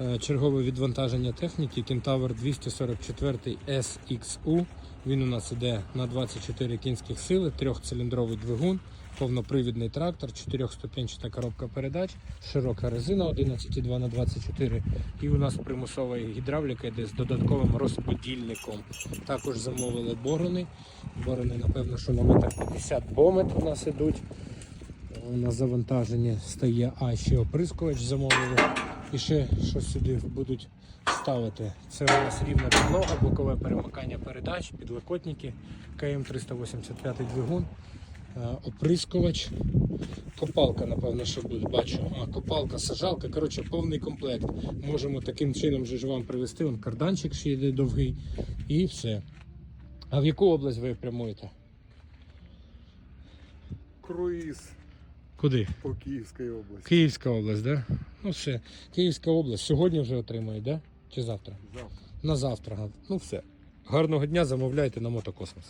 Е, Чергове відвантаження техніки Кентавр 244 SXU. Він у нас іде на 24 кінських сили, трьохциліндровий двигун, повнопривідний трактор, 4-ступенчата коробка передач, широка резина 11,2 на 24 і у нас примусова гідравліка йде з додатковим розподільником. Також замовили борони. Борони, напевно, що на метр 50 бомет у нас ідуть. На завантаженні стає А ще оприскувач замовили. І ще щось сюди будуть ставити. Це у нас рівна підлога, бокове перемикання передач, підлокотники, КМ385 двигун, е, оприскувач, копалка, напевно, що буде, бачу. А, копалка, сажалка, коротше, повний комплект. Можемо таким чином же ж вам привезти. Вон карданчик ще йде довгий і все. А в яку область ви прямуєте? Круїз Куди? по Київській області. Київська область, да? Ну все. Київська область. Сьогодні вже отримає, да? Чи завтра? Завтра. На завтра. Ну все. Гарного дня, замовляйте на мотокосмос.